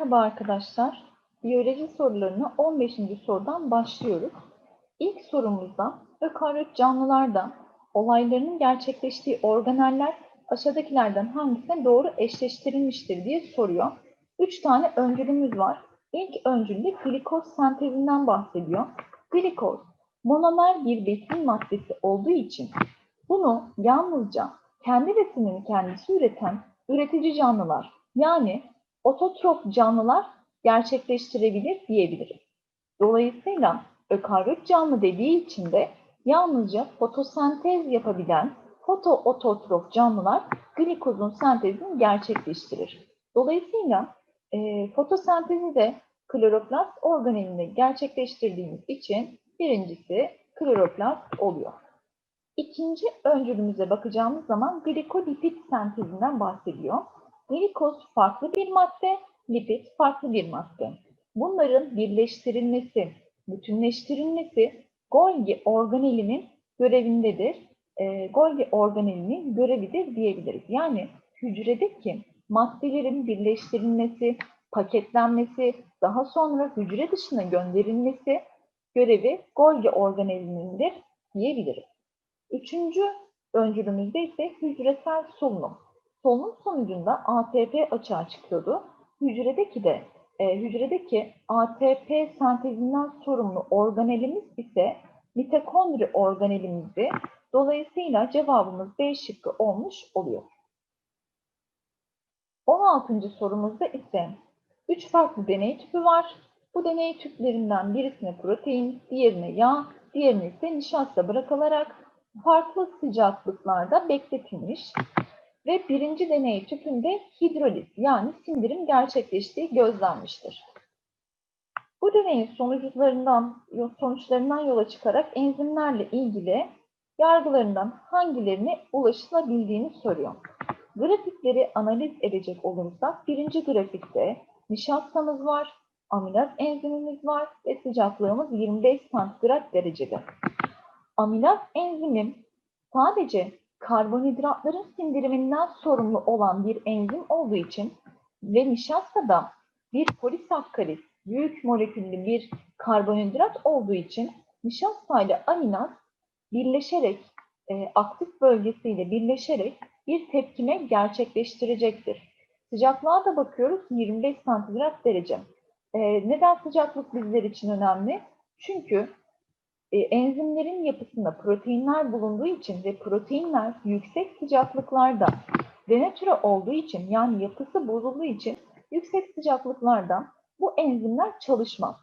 Merhaba arkadaşlar. Biyoloji sorularına 15. sorudan başlıyoruz. İlk sorumuzda ökaryot canlılarda olaylarının gerçekleştiği organeller aşağıdakilerden hangisine doğru eşleştirilmiştir diye soruyor. Üç tane öncülümüz var. İlk öncülde glikoz sentezinden bahsediyor. Glikoz monomer bir besin maddesi olduğu için bunu yalnızca kendi besinini kendisi üreten üretici canlılar yani ototrof canlılar gerçekleştirebilir diyebiliriz. Dolayısıyla ökaryot canlı dediği için de yalnızca fotosentez yapabilen fotoototrof canlılar glikozun sentezini gerçekleştirir. Dolayısıyla e, fotosentezi de kloroplast organelinde gerçekleştirdiğimiz için birincisi kloroplast oluyor. İkinci öncülümüze bakacağımız zaman glikolipid sentezinden bahsediyor. Glikoz farklı bir madde, lipid farklı bir madde. Bunların birleştirilmesi, bütünleştirilmesi Golgi organelinin görevindedir. E, Golgi organelinin görevidir diyebiliriz. Yani hücredeki maddelerin birleştirilmesi, paketlenmesi, daha sonra hücre dışına gönderilmesi görevi Golgi organelinindir diyebiliriz. Üçüncü öncülümüzde ise hücresel solunum. Solunum sonucunda ATP açığa çıkıyordu. Hücredeki de e, hücredeki ATP sentezinden sorumlu organelimiz ise mitokondri organelimizdi. Dolayısıyla cevabımız B şıkkı olmuş oluyor. 16. sorumuzda ise 3 farklı deney tüpü var. Bu deney tüplerinden birisine protein, diğerine yağ, diğerine ise nişasta bırakılarak farklı sıcaklıklarda bekletilmiş ve birinci deney tüpünde hidroliz yani sindirim gerçekleştiği gözlenmiştir. Bu deneyin sonuçlarından, sonuçlarından yola çıkarak enzimlerle ilgili yargılarından hangilerine ulaşılabildiğini soruyor. Grafikleri analiz edecek olursak birinci grafikte nişastamız var, amilaz enzimimiz var ve sıcaklığımız 25 santigrat derecede. Amilaz enzimim sadece karbonhidratların sindiriminden sorumlu olan bir enzim olduğu için ve nişastada bir polisakkarit, büyük moleküllü bir karbonhidrat olduğu için nişasta ile aminaz birleşerek, e, aktif bölgesiyle birleşerek bir tepkime gerçekleştirecektir. Sıcaklığa da bakıyoruz 25 santigrat derece. E, neden sıcaklık bizler için önemli? Çünkü e, enzimlerin yapısında proteinler bulunduğu için ve proteinler yüksek sıcaklıklarda denatüre olduğu için yani yapısı bozulduğu için yüksek sıcaklıklarda bu enzimler çalışmaz.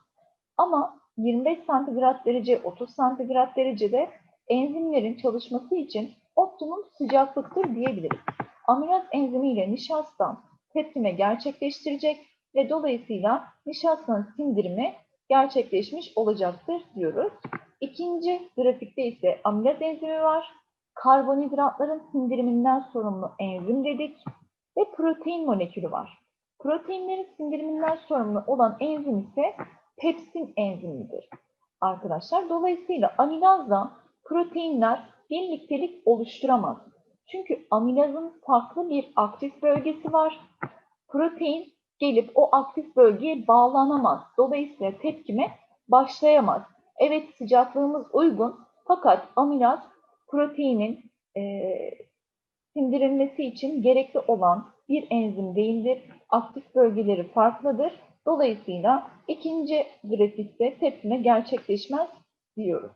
Ama 25 santigrat derece, 30 santigrat derecede enzimlerin çalışması için optimum sıcaklıktır diyebiliriz. Amilaz enzimiyle nişasta tepkime gerçekleştirecek ve dolayısıyla nişastanın sindirimi gerçekleşmiş olacaktır diyoruz. İkinci grafikte ise amilaz enzimi var. Karbonhidratların sindiriminden sorumlu enzim dedik ve protein molekülü var. Proteinlerin sindiriminden sorumlu olan enzim ise pepsin enzimidir. Arkadaşlar dolayısıyla amilazla proteinler birliktelik oluşturamaz. Çünkü amilazın farklı bir aktif bölgesi var. Protein gelip o aktif bölgeye bağlanamaz. Dolayısıyla tepkime başlayamaz. Evet sıcaklığımız uygun fakat amilaz proteinin e, sindirilmesi için gerekli olan bir enzim değildir. Aktif bölgeleri farklıdır. Dolayısıyla ikinci grafikte tepkime gerçekleşmez diyoruz.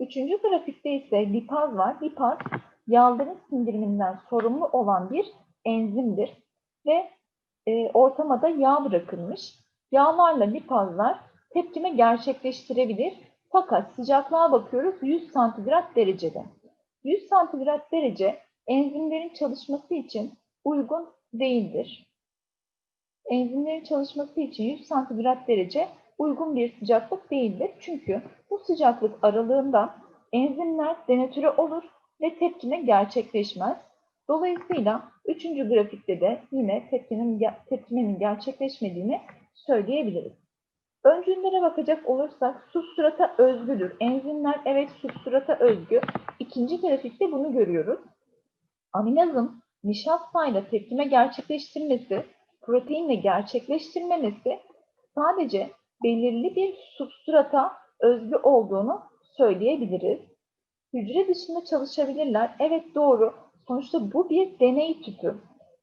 Üçüncü grafikte ise lipaz var. Lipaz yağların sindiriminden sorumlu olan bir enzimdir ve e, ortama yağ bırakılmış. Yağlarla lipazlar tepkime gerçekleştirebilir. Fakat sıcaklığa bakıyoruz 100 santigrat derecede. 100 santigrat derece enzimlerin çalışması için uygun değildir. Enzimlerin çalışması için 100 santigrat derece uygun bir sıcaklık değildir. Çünkü bu sıcaklık aralığında enzimler denatüre olur ve tepkime gerçekleşmez. Dolayısıyla üçüncü grafikte de yine tepkinin, tepkimenin gerçekleşmediğini söyleyebiliriz. Öncüllere bakacak olursak substrata özgüdür. Enzimler evet substrata özgü. İkinci grafikte bunu görüyoruz. Aminazın nişastayla tepkime gerçekleştirmesi proteinle gerçekleştirmemesi sadece belirli bir substrata özgü olduğunu söyleyebiliriz. Hücre dışında çalışabilirler. Evet doğru. Sonuçta bu bir deney tüpü.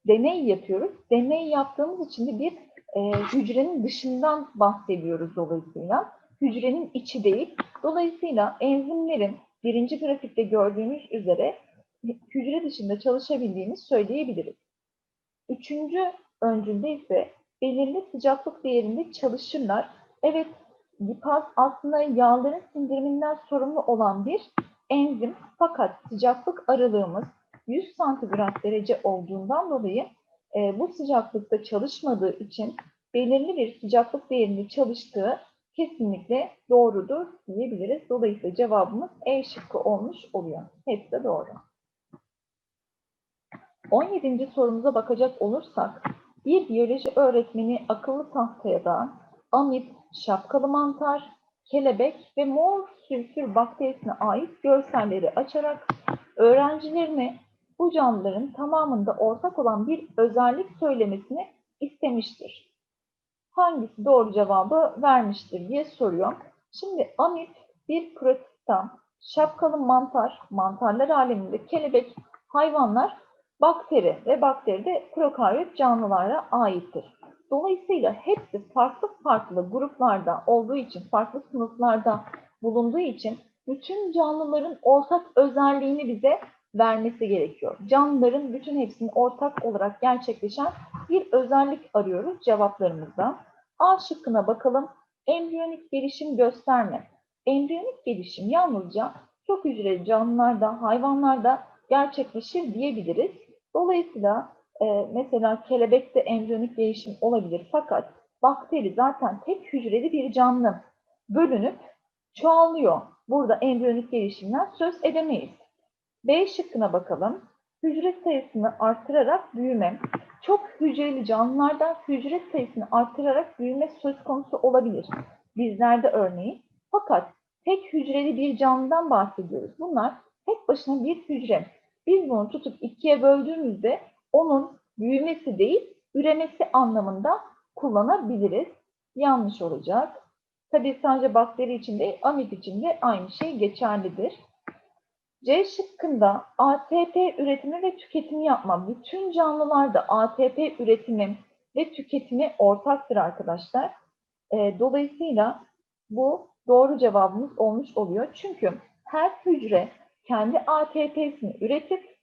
Deney yapıyoruz. Deney yaptığımız için de bir e, hücrenin dışından bahsediyoruz dolayısıyla. Hücrenin içi değil. Dolayısıyla enzimlerin birinci grafikte gördüğünüz üzere hücre dışında çalışabildiğini söyleyebiliriz. Üçüncü öncülde ise belirli sıcaklık değerinde çalışırlar. Evet, lipaz aslında yağların sindiriminden sorumlu olan bir enzim fakat sıcaklık aralığımız 100 santigrat derece olduğundan dolayı e, bu sıcaklıkta çalışmadığı için belirli bir sıcaklık değerinde çalıştığı kesinlikle doğrudur diyebiliriz. Dolayısıyla cevabımız E şıkkı olmuş oluyor. Hepsi de doğru. 17. sorumuza bakacak olursak, bir biyoloji öğretmeni akıllı tahtaya da amip, şapkalı mantar, kelebek ve mor sülfür bakterisine ait görselleri açarak öğrencilerine bu canlıların tamamında ortak olan bir özellik söylemesini istemiştir. Hangisi doğru cevabı vermiştir diye soruyor. Şimdi amip bir protistan, şapkalı mantar, mantarlar aleminde kelebek, hayvanlar bakteri ve bakteri de prokaryot canlılara aittir. Dolayısıyla hepsi farklı farklı gruplarda olduğu için, farklı sınıflarda bulunduğu için bütün canlıların ortak özelliğini bize vermesi gerekiyor. Canlıların bütün hepsinin ortak olarak gerçekleşen bir özellik arıyoruz cevaplarımızda. A şıkkına bakalım. Embriyonik gelişim gösterme. Embriyonik gelişim yalnızca çok hücreli canlılarda, hayvanlarda gerçekleşir diyebiliriz. Dolayısıyla e, mesela kelebekte embriyonik değişim olabilir fakat bakteri zaten tek hücreli bir canlı bölünüp çoğalıyor. Burada embriyonik gelişimden söz edemeyiz. B şıkkına bakalım. Hücre sayısını artırarak büyüme. Çok hücreli canlılarda hücre sayısını artırarak büyüme söz konusu olabilir. Bizlerde örneğin. Fakat tek hücreli bir canlıdan bahsediyoruz. Bunlar tek başına bir hücre. Biz bunu tutup ikiye böldüğümüzde onun büyümesi değil, üremesi anlamında kullanabiliriz. Yanlış olacak. Tabii sadece bakteri için değil, amip için de aynı şey geçerlidir. C şıkkında ATP üretimi ve tüketimi yapma. Bütün canlılarda ATP üretimi ve tüketimi ortaktır arkadaşlar. E, dolayısıyla bu doğru cevabımız olmuş oluyor. Çünkü her hücre kendi ATP'sini üretip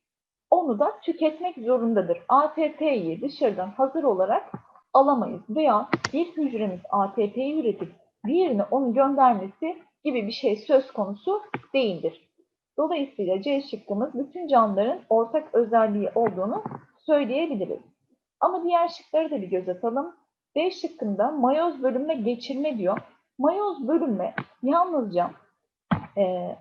onu da tüketmek zorundadır. ATP'yi dışarıdan hazır olarak alamayız veya bir hücremiz ATP'yi üretip diğerine onu göndermesi gibi bir şey söz konusu değildir. Dolayısıyla C şıkkımız bütün canlıların ortak özelliği olduğunu söyleyebiliriz. Ama diğer şıkları da bir göz atalım. D şıkkında mayoz bölünme geçirme diyor. Mayoz bölünme yalnızca e,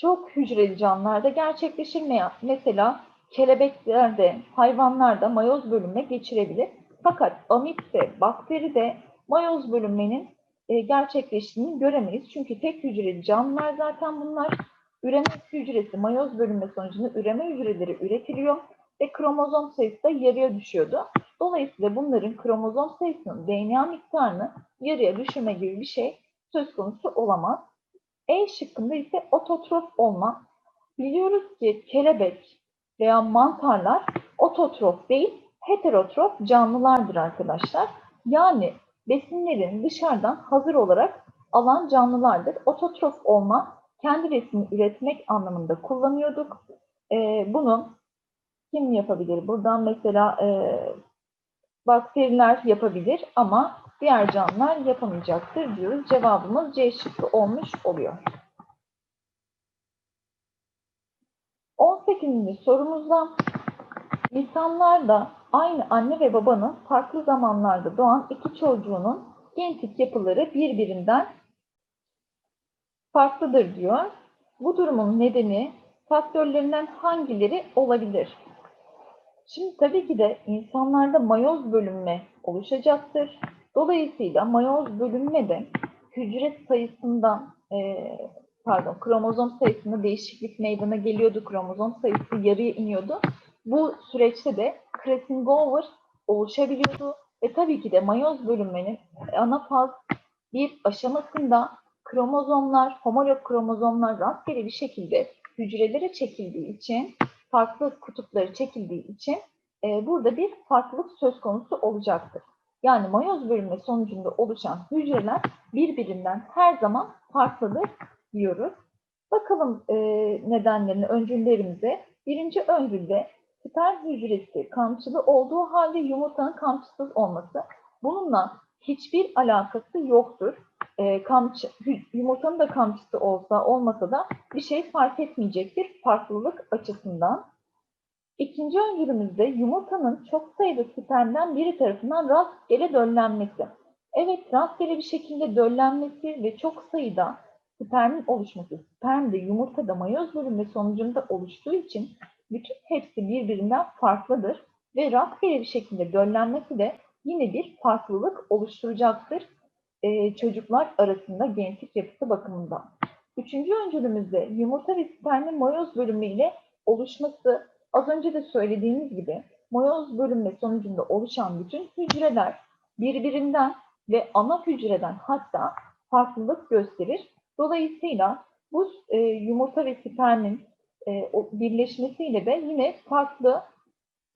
çok hücreli canlılarda gerçekleşir mi? Mesela kelebeklerde, hayvanlarda mayoz bölünme geçirebilir. Fakat amipte, bakteride mayoz bölünmenin e, gerçekleştiğini göremeyiz. Çünkü tek hücreli canlılar zaten bunlar. Üreme hücresi, mayoz bölünme sonucunda üreme hücreleri üretiliyor ve kromozom sayısı da yarıya düşüyordu. Dolayısıyla bunların kromozom sayısının DNA miktarını yarıya düşürme gibi bir şey söz konusu olamaz. E şıkkında ise ototrof olma. Biliyoruz ki kelebek veya mantarlar ototrof değil, heterotrof canlılardır arkadaşlar. Yani besinlerin dışarıdan hazır olarak alan canlılardır. Ototrof olma, kendi besini üretmek anlamında kullanıyorduk. Ee, bunu kim yapabilir? Buradan mesela e, bakteriler yapabilir ama diğer canlılar yapamayacaktır diyoruz. Cevabımız C şıkkı olmuş oluyor. 18. sorumuzda insanlarda aynı anne ve babanın farklı zamanlarda doğan iki çocuğunun genetik yapıları birbirinden farklıdır diyor. Bu durumun nedeni faktörlerinden hangileri olabilir? Şimdi tabii ki de insanlarda mayoz bölünme oluşacaktır. Dolayısıyla mayoz bölünme de hücre sayısından e, pardon kromozom sayısında değişiklik meydana geliyordu. Kromozom sayısı yarıya iniyordu. Bu süreçte de crossing over oluşabiliyordu. Ve tabii ki de mayoz bölünmenin ana faz bir aşamasında kromozomlar, homolog kromozomlar rastgele bir şekilde hücrelere çekildiği için, farklı kutupları çekildiği için e, burada bir farklılık söz konusu olacaktır. Yani mayoz bölünme sonucunda oluşan hücreler birbirinden her zaman farklıdır diyoruz. Bakalım e, nedenlerini, öncüllerimize. Birinci öncülde sperm hücresi kamçılı olduğu halde yumurtanın kamçısız olması. Bununla hiçbir alakası yoktur. E, kamçı, yumurtanın da kamçısı olsa olmasa da bir şey fark etmeyecektir farklılık açısından. İkinci öncülümüzde yumurtanın çok sayıda spermden biri tarafından rastgele döllenmesi. Evet rastgele bir şekilde döllenmesi ve çok sayıda spermin oluşması. Sperm de yumurta da mayoz bölünme sonucunda oluştuğu için bütün hepsi birbirinden farklıdır ve rastgele bir şekilde döllenmesi de yine bir farklılık oluşturacaktır e, çocuklar arasında genetik yapısı bakımından. Üçüncü öncülümüzde yumurta ve spermin mayoz bölünme ile oluşması az önce de söylediğimiz gibi mayoz bölünme sonucunda oluşan bütün hücreler birbirinden ve ana hücreden hatta farklılık gösterir. Dolayısıyla bu e, yumurta ve spermin e, birleşmesiyle de yine farklı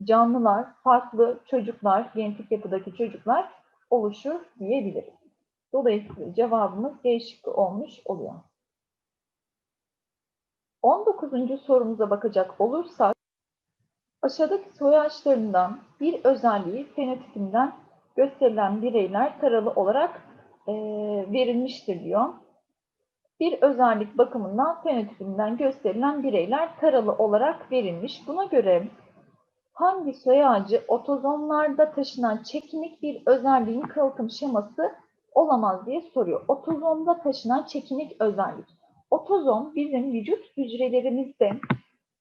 canlılar, farklı çocuklar, genetik yapıdaki çocuklar oluşur diyebiliriz. Dolayısıyla cevabımız D olmuş oluyor. 19. sorumuza bakacak olursak, aşağıdaki soy ağaçlarından bir özelliği fenotipinden gösterilen bireyler taralı olarak e, verilmiştir diyor. Bir özellik bakımından fenotipinden gösterilen bireyler taralı olarak verilmiş. Buna göre hangi soy ağacı otozomlarda taşınan çekinik bir özelliğin kalıtım şeması olamaz diye soruyor. Otozomda taşınan çekinik özellik. Otozom bizim vücut hücrelerimizde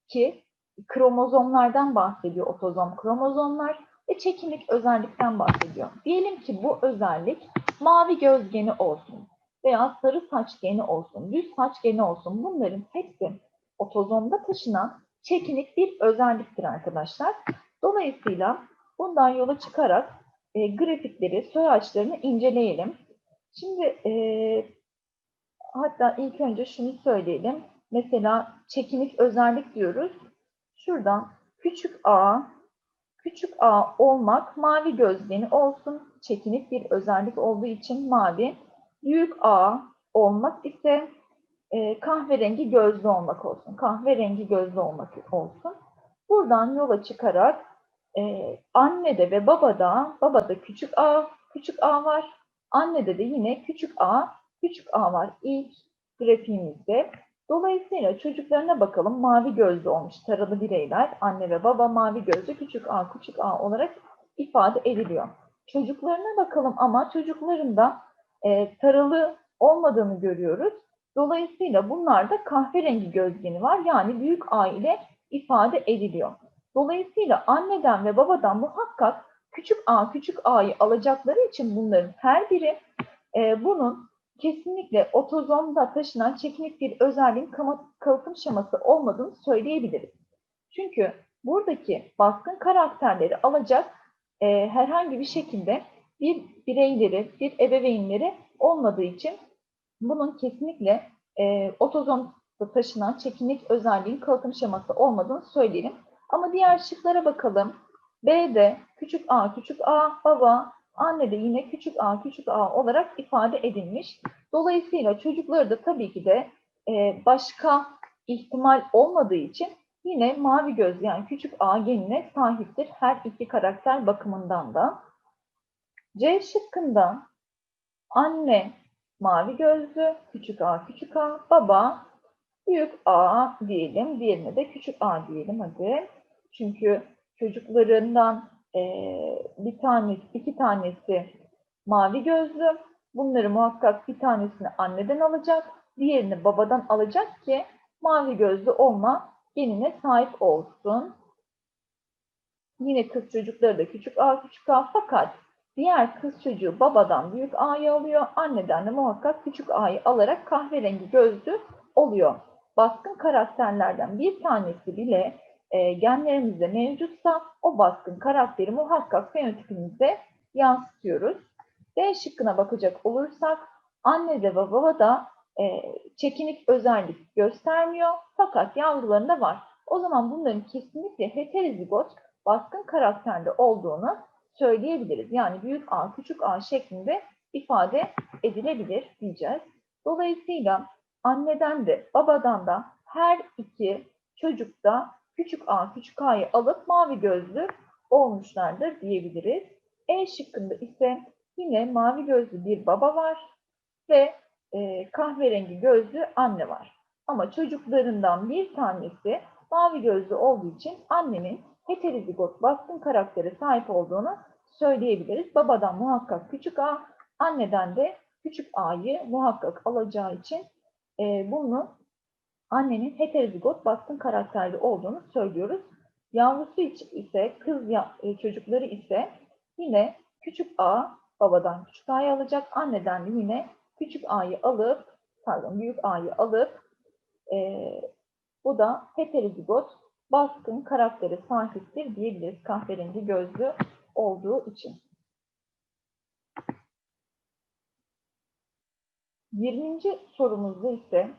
ki kromozomlardan bahsediyor otozom kromozomlar ve çekinik özellikten bahsediyor. Diyelim ki bu özellik mavi göz geni olsun veya sarı saç geni olsun, düz saç geni olsun. Bunların hepsi otozomda taşınan çekinik bir özelliktir arkadaşlar. Dolayısıyla bundan yola çıkarak e, grafikleri, soy ağaçlarını inceleyelim. Şimdi e, hatta ilk önce şunu söyleyelim. Mesela çekinik özellik diyoruz. Şuradan küçük a, küçük a olmak mavi gözleni olsun. Çekinik bir özellik olduğu için mavi. Büyük a olmak ise e, kahverengi gözlü olmak olsun. Kahverengi gözlü olmak olsun. Buradan yola çıkarak e, annede ve babada, babada küçük a, küçük a var. Annede de yine küçük a, küçük a var ilk grafiğimizde. Dolayısıyla çocuklarına bakalım mavi gözlü olmuş taralı bireyler. Anne ve baba mavi gözlü küçük a, küçük a olarak ifade ediliyor. Çocuklarına bakalım ama çocuklarında e, taralı olmadığını görüyoruz. Dolayısıyla bunlarda kahverengi gözgeni var. Yani büyük A ile ifade ediliyor. Dolayısıyla anneden ve babadan muhakkak küçük a, küçük a'yı alacakları için bunların her biri e, bunun kesinlikle otozomda taşınan çekinik bir özelliğin kalıtım şeması olmadığını söyleyebiliriz. Çünkü buradaki baskın karakterleri alacak e, herhangi bir şekilde bir bireyleri, bir ebeveynleri olmadığı için bunun kesinlikle e, otozomda taşınan çekinik özelliğin kalıtım şeması olmadığını söyleyelim. Ama diğer şıklara bakalım. B'de küçük a, küçük a, baba, anne de yine küçük a, küçük a olarak ifade edilmiş. Dolayısıyla çocukları da tabii ki de e, başka ihtimal olmadığı için yine mavi göz yani küçük a genine sahiptir her iki karakter bakımından da. C şıkkında anne mavi gözlü, küçük a, küçük a, baba büyük a diyelim, diğerine de küçük a diyelim hadi. Çünkü çocuklarından e, bir tanesi, iki tanesi mavi gözlü. Bunları muhakkak bir tanesini anneden alacak, diğerini babadan alacak ki mavi gözlü olma genine sahip olsun. Yine kız çocukları da küçük a küçük a fakat diğer kız çocuğu babadan büyük a'yı alıyor, anneden de muhakkak küçük a'yı alarak kahverengi gözlü oluyor. Baskın karakterlerden bir tanesi bile e, genlerimizde mevcutsa o baskın karakteri muhakkak fenotipimizde yansıtıyoruz. D şıkkına bakacak olursak anne de baba da e, çekinik özellik göstermiyor fakat yavrularında var. O zaman bunların kesinlikle heterozigot baskın karakterde olduğunu söyleyebiliriz. Yani büyük A, küçük A şeklinde ifade edilebilir diyeceğiz. Dolayısıyla anneden de babadan da her iki çocukta küçük A, küçük A'yı alıp mavi gözlü olmuşlardır diyebiliriz. E şıkkında ise yine mavi gözlü bir baba var ve e, kahverengi gözlü anne var. Ama çocuklarından bir tanesi mavi gözlü olduğu için annenin heterozigot baskın karaktere sahip olduğunu söyleyebiliriz. Babadan muhakkak küçük A, anneden de küçük A'yı muhakkak alacağı için e, bunu annenin heterozigot baskın karakterli olduğunu söylüyoruz. Yavrusu ise kız ya, e, çocukları ise yine küçük A babadan küçük A'yı alacak. Anneden de yine küçük A'yı alıp pardon büyük A'yı alıp e, bu da heterozigot baskın karaktere sahiptir diyebiliriz kahverengi gözlü olduğu için. 20. sorumuzda ise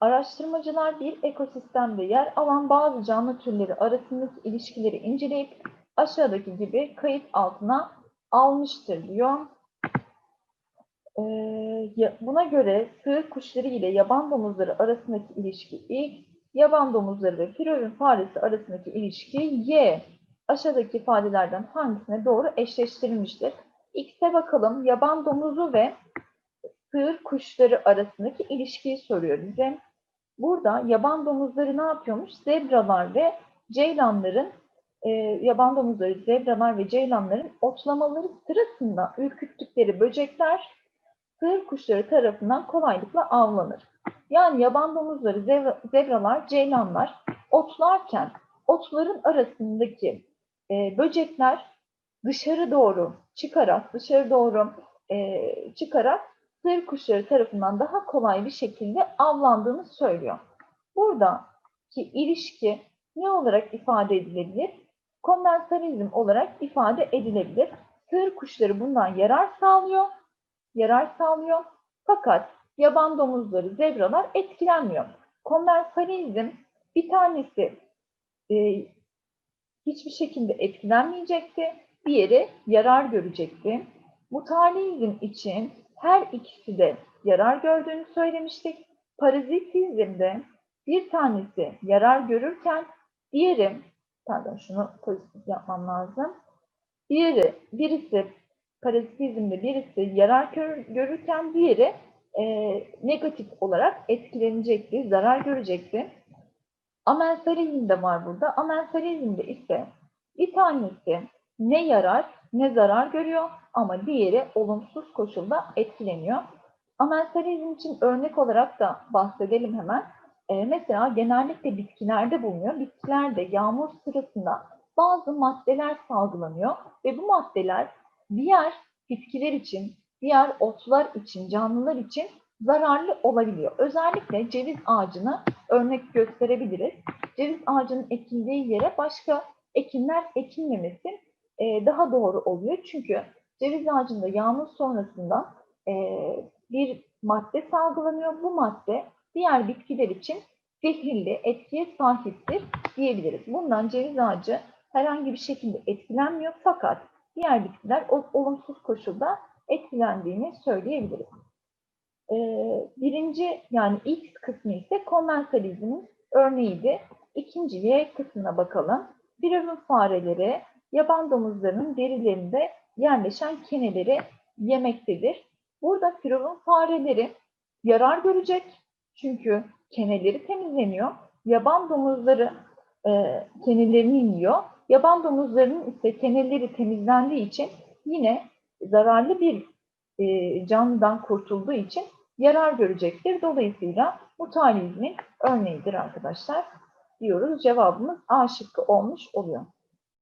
araştırmacılar bir ekosistemde yer alan bazı canlı türleri arasındaki ilişkileri inceleyip aşağıdaki gibi kayıt altına almıştır diyor. Ee, buna göre sığır kuşları ile yaban domuzları arasındaki ilişki X, yaban domuzları ve firavun faresi arasındaki ilişki Y. Aşağıdaki ifadelerden hangisine doğru eşleştirilmiştir? X'e bakalım. Yaban domuzu ve sığır kuşları arasındaki ilişkiyi soruyor bize. Burada yaban domuzları ne yapıyormuş? Zebralar ve ceylanların, e, yaban domuzları, zebralar ve ceylanların otlamaları sırasında ürküttükleri böcekler sığır kuşları tarafından kolaylıkla avlanır. Yani yaban domuzları, zebralar, ceylanlar otlarken otların arasındaki e, böcekler dışarı doğru çıkarak, dışarı doğru e, çıkarak sığır kuşları tarafından daha kolay bir şekilde avlandığını söylüyor. Buradaki ilişki ne olarak ifade edilebilir? Kondensarizm olarak ifade edilebilir. Sığır kuşları bundan yarar sağlıyor, yarar sağlıyor. Fakat yaban domuzları, zebralar etkilenmiyor. Kondensarizm bir tanesi e, hiçbir şekilde etkilenmeyecekti, diğeri yarar görecekti. Mutualizm için her ikisi de yarar gördüğünü söylemiştik. Parazitizmde bir tanesi yarar görürken diğeri, pardon şunu pozitif yapmam lazım. Diğeri, birisi parazitizmde birisi yarar görürken diğeri e, negatif olarak etkilenecekti, zarar görecekti. Amensalezm de var burada. Amensalezmde ise bir tanesi ne yarar ne zarar görüyor ama diğeri olumsuz koşulda etkileniyor. Amensalezm için örnek olarak da bahsedelim hemen. Ee, mesela genellikle bitkilerde bulunuyor. Bitkilerde yağmur sırasında bazı maddeler salgılanıyor ve bu maddeler diğer bitkiler için, diğer otlar için, canlılar için zararlı olabiliyor. Özellikle ceviz ağacına örnek gösterebiliriz. Ceviz ağacının ekildiği yere başka ekinler ekilmemesi e, daha doğru oluyor. Çünkü ceviz ağacında yağmur sonrasında e, bir madde salgılanıyor. Bu madde diğer bitkiler için zehirli etkiye sahiptir diyebiliriz. Bundan ceviz ağacı herhangi bir şekilde etkilenmiyor fakat diğer bitkiler olumsuz koşulda etkilendiğini söyleyebiliriz. Ee, birinci yani X kısmı ise konvensalizmin örneğiydi. İkinci Y kısmına bakalım. Firavun fareleri yaban domuzlarının derilerinde yerleşen keneleri yemektedir. Burada firavun fareleri yarar görecek çünkü keneleri temizleniyor. Yaban domuzları e, kenelerini yiyor. Yaban domuzlarının ise keneleri temizlendiği için yine zararlı bir e, canlıdan kurtulduğu için yarar görecektir. Dolayısıyla mutualizmin örneğidir arkadaşlar diyoruz. Cevabımız A şıkkı olmuş oluyor.